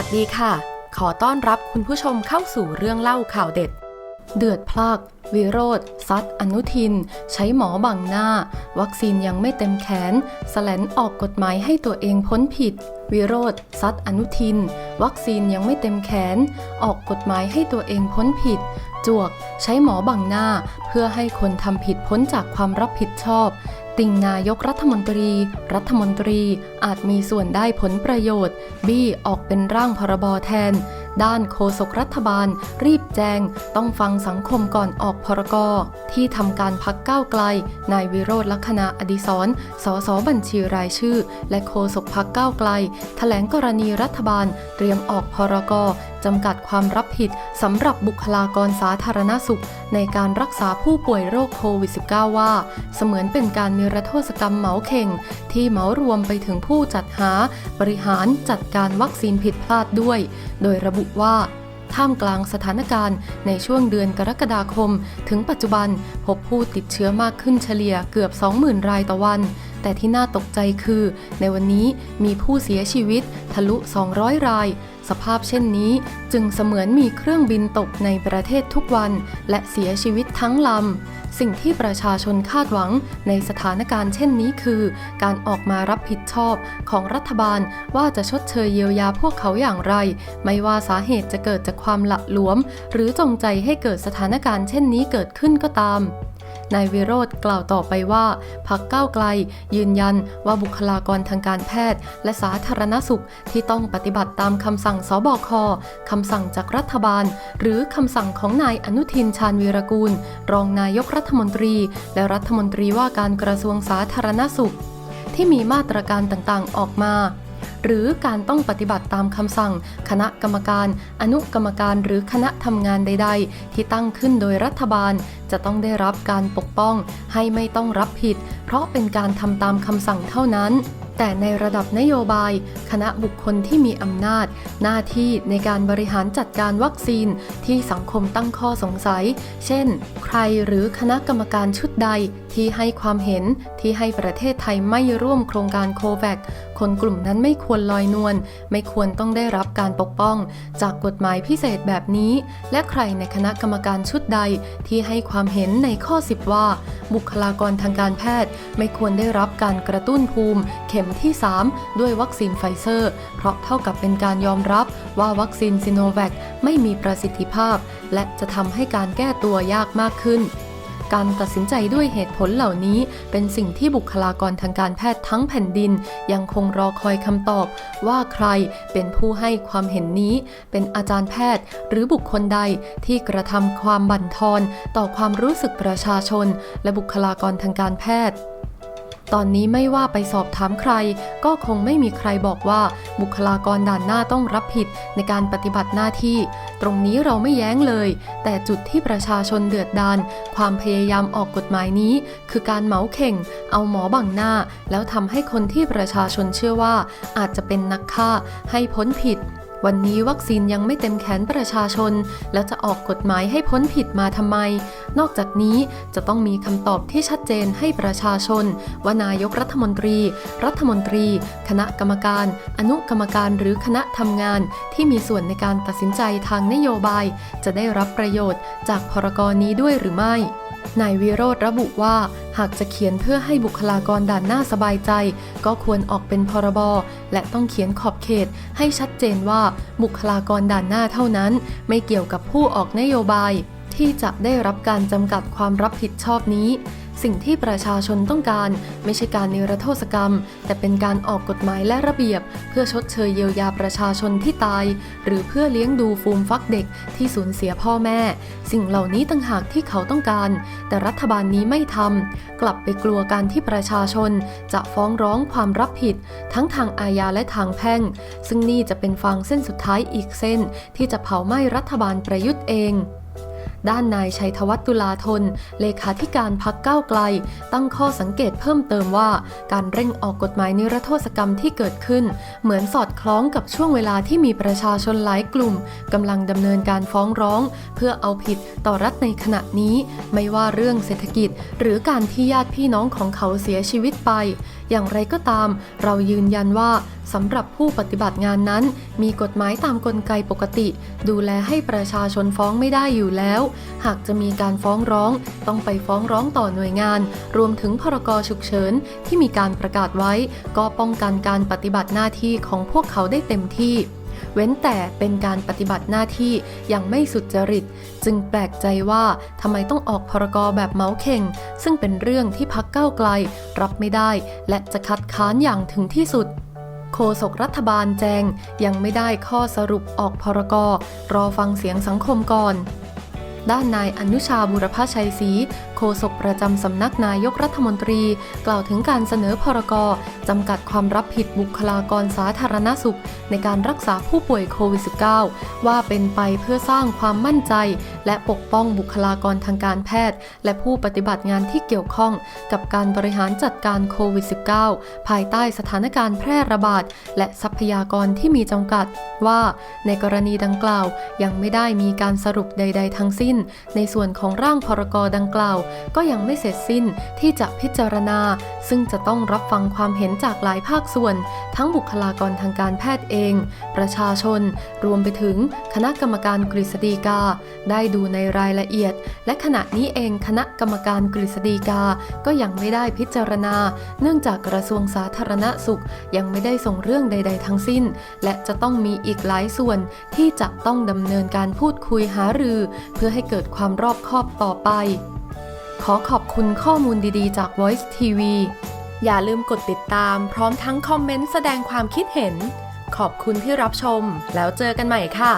วัสดีค่ะ ขอต้อนรับคุณผู้ชมเข้าสู่เรื่องเล่าข่าวเด็ด เดือดพลากวิโรธซัดอนุทิน ใช้หมอบังหน้า วัคซีนยังไม่เต็มแขน แสลนออกกฎหมายให้ตัวเองพ้นผิด วิโรธซัดอนุทิน วัคซีนยังไม่เต็มแขน ออกกฎหมายให้ตัวเองพ้นผิด จวก ใช้หมอบังหน้า เพื่อให้คนทำผิดพ้นจากความรับผิดชอบ ติ่งนายกรัฐมนตรี รัฐมนตรีอาจมีส่วนได้ผลประโยชน์ บี้ออกเป็นร่างพรบแทน ด้านโฆษกรัฐบาล รีบแจ้งต้องฟังสังคมก่อนออกพรกที่ทำการพักก้าวไกล นายวิโรธลักษณะอดิศรสสบัญชีรายชื่อ และโฆษกพักก้าวไกล แถลงกรณีรัฐบาล เตรียมออกพรกจำกัดความรับผิดสำหรับบุคลากรสาธารณสุข ในการรักษาผู้ป่วยโรคโควิด -19 ว่า เสมือนเป็นการนิรโทษกรรมเหมาเข่ง ที่เหมารวมไปถึงผู้จัดหา บริหารจัดการวัคซีนผิดพลาดด้วย โดยระบุว่าท่ามกลางสถานการณ์ในช่วงเดือนกรกฎาคม ถึงปัจจุบันพบผู้ติดเชื้อมากขึ้นเฉลี่ยเกือบ 20,000 รายต่อวันแต่ที่น่าตกใจคือ ในวันนี้มีผู้เสียชีวิตทะลุ 200 ราย สภาพเช่นนี้จึงเสมือนมีเครื่องบินตกในประเทศทุกวัน และเสียชีวิตทั้งลำ สิ่งที่ประชาชนคาดหวังในสถานการณ์เช่นนี้คือ การออกมารับผิดชอบของรัฐบาลว่าจะชดเชยเยียวยาพวกเขาอย่างไร ไม่ว่าสาเหตุจะเกิดจากความหละหลวม หรือจงใจให้เกิดสถานการณ์เช่นนี้เกิดขึ้นก็ตาม นายวิโรธกล่าวต่อไปว่าพักก้าวไกล ยืนยันว่าบุคลากรทางการแพทย์ และสาธารณสุขที่ต้องปฏิบัติตามคำสั่งสบคคำสั่งจากรัฐบาล หรือคำสั่งของนายอนุทินชาญวีรกูล รองนายกรัฐมนตรี และรัฐมนตรีว่าการกระทรวงสาธารณสุข ที่มีมาตรการต่างๆออกมา หรือการต้องปฏิบัติตามคำสั่ง คณะกรรมการ อนุกรรมการหรือคณะทำงานใด ๆ ที่ตั้งขึ้นโดยรัฐบาล จะต้องได้รับการปกป้อง ให้ไม่ต้องรับผิด เพราะเป็นการทำตามคำสั่งเท่านั้นแต่ในระดับนโยบาย คณะบุคคลที่มีอำนาจ หน้าที่ในการบริหารจัดการวัคซีนที่สังคมตั้งข้อสงสัย เช่น ใครหรือคณะกรรมการชุดใดที่ให้ความเห็นที่ให้ประเทศไทยไม่ร่วมโครงการโคแวค คนกลุ่มนั้นไม่ควรลอยนวล ไม่ควรต้องได้รับการปกป้อง จากกฎหมายพิเศษแบบนี้ และใครในคณะกรรมการชุดใดที่ให้ความเห็นในข้อ 10 ว่า บุคลากรทางการแพทย์ ไม่ควรได้รับการกระตุ้นภูมิ เข็มที่ 3 ด้วยวัคซีนไฟเซอร์ เพราะเท่ากับเป็นการยอมรับว่าวัคซีนซิโนแวคไม่มีประสิทธิภาพ และจะทำให้การแก้ตัวยากมากขึ้น การตัดสินใจด้วยเหตุผลเหล่านี้ เป็นสิ่งที่บุคลากรทางการแพทย์ทั้งแผ่นดิน ยังคงรอคอยคำตอบ ว่าใครเป็นผู้ให้ความเห็นนี้ เป็นอาจารย์แพทย์ หรือบุคคลใดที่กระทำความบั่นทอนต่อความรู้สึกประชาชน และบุคลากรทางการแพทย์ ตอนนี้ไม่ว่าไปสอบถามใคร ก็คงไม่มีใครบอกว่าบุคลากรด่านหน้าต้องรับผิดในการปฏิบัติหน้าที่ ตรงนี้เราไม่แย้งเลย แต่จุดที่ประชาชนเดือดดานความพยายามออกกฎหมายนี้ คือการเหมาเข่ง เอาหมอบังหน้า แล้วทำให้คนที่ประชาชนเชื่อว่า อาจจะเป็นนักฆ่าให้พ้นผิด วันนี้วัคซีนยังไม่เต็มแขนประชาชน แล้วจะออกกฎหมายให้พ้นผิดมาทำไม นอกจากนี้จะต้องมีคำตอบที่ชัดเจนให้ประชาชน ว่านายกรัฐมนตรี รัฐมนตรี คณะกรรมการ อนุกรรมการหรือคณะทำงาน ที่มีส่วนในการตัดสินใจทางนโยบาย จะได้รับประโยชน์จากพรกรนี้ด้วยหรือไม่นายวิโรธระบุว่า หากจะเขียนเพื่อให้บุคลากรด่านหน้าสบายใจ ก็ควรออกเป็นพรบและต้องเขียนขอบเขตให้ชัดเจนว่าบุคลากรด่านหน้าเท่านั้น ไม่เกี่ยวกับผู้ออกนโยบาย ที่จะได้รับการจำกัดความรับผิดชอบนี้ สิ่งที่ประชาชนต้องการไม่ใช่การนิรโทษกรรม แต่เป็นการออกกฎหมายและระเบียบ เพื่อชดเชยเยียวยาประชาชนที่ตาย หรือเพื่อเลี้ยงดูฟูมฟักเด็กที่สูญเสียพ่อแม่ สิ่งเหล่านี้ต่างหากที่เขาต้องการ แต่รัฐบาลนี้ไม่ทำกลับไปกลัวการที่ประชาชน จะฟ้องร้องความรับผิด ทั้งทางอาญาและทางแพ่ง ซึ่งนี่จะเป็นฟางเส้นสุดท้ายอีกเส้น ที่จะเผาไหม้รัฐบาลประยุทธ์เอง ด้านนายชัยธวัฒน์ตุลาธน เลขาธิการพักก้าวไกล ตั้งข้อสังเกตเพิ่มเติมว่า การเร่งออกกฎหมายนิรโทษกรรมที่เกิดขึ้น เหมือนสอดคล้องกับช่วงเวลาที่มีประชาชนหลายกลุ่มกำลังดำเนินการฟ้องร้อง เพื่อเอาผิดต่อรัฐในขณะนี้ ไม่ว่าเรื่องเศรษฐกิจ หรือการที่ญาติพี่น้องของเขาเสียชีวิตไป อย่างไรก็ตาม เรายืนยันว่าสำหรับผู้ปฏิบัติงานนั้น มีกฎหมายตามกลไกปกติ ดูแลให้ประชาชนฟ้องไม่ได้อยู่แล้ว หากจะมีการฟ้องร้อง ต้องไปฟ้องร้องต่อหน่วยงาน รวมถึงพรกฉุกเฉินที่มีการประกาศไว้ ก็ป้องกันการปฏิบัติหน้าที่ของพวกเขาได้เต็มที่ เว้นแต่เป็นการปฏิบัติหน้าที่อย่างไม่สุจริต จึงแปลกใจว่าทำไมต้องออกพรกรแบบเมาส์เข่ง ซึ่งเป็นเรื่องที่พักเก้าไกล รับไม่ได้ และจะคัดค้านอย่างถึงที่สุดโฆษกรัฐบาลแจงยังไม่ได้ข้อสรุปออกพรกรอฟังเสียงสังคมก่อน ด้านนายอนุชาบุรพชัยศรี โฆษกประจำสำนักนายกรัฐมนตรี กล่าวถึงการเสนอพรกจำกัดความรับผิดบุคลากรสาธารณสุข ในการรักษาผู้ป่วยโควิด -19 ว่าเป็นไปเพื่อสร้างความมั่นใจ และปกป้องบุคลากรทางการแพทย์ และผู้ปฏิบัติงานที่เกี่ยวข้อง กับการบริหารจัดการโควิด -19 ภายใต้สถานการณ์แพร่ระบาด และทรัพยากรที่มีจำกัด ว่าในกรณีดังกล่าวยังไม่ได้มีการสรุปใด ๆ ทั้งสิ้น ในส่วนของร่างพรกดังกล่าวก็ยังไม่เสร็จสิ้นที่จะพิจารณา ซึ่งจะต้องรับฟังความเห็นจากหลายภาคส่วน ทั้งบุคลากรทางการแพทย์เอง ประชาชน รวมไปถึงคณะกรรมการกฤษฎีกา ได้ดูในรายละเอียด และขณะนี้เองคณะกรรมการกฤษฎีกา ก็ยังไม่ได้พิจารณา เนื่องจากกระทรวงสาธารณสุขยังไม่ได้ส่งเรื่องใด ๆ ทั้งสิ้น และจะต้องมีอีกหลายส่วนที่จะต้องดำเนินการพูดคุยหารือ เพื่อให้เกิดความรอบคอบต่อไป ขอขอบคุณข้อมูลดีๆ จาก Voice TV อย่าลืมกดติดตามพร้อมทั้งคอมเมนต์แสดงความคิดเห็น ขอบคุณที่รับชม แล้วเจอกันใหม่ค่ะ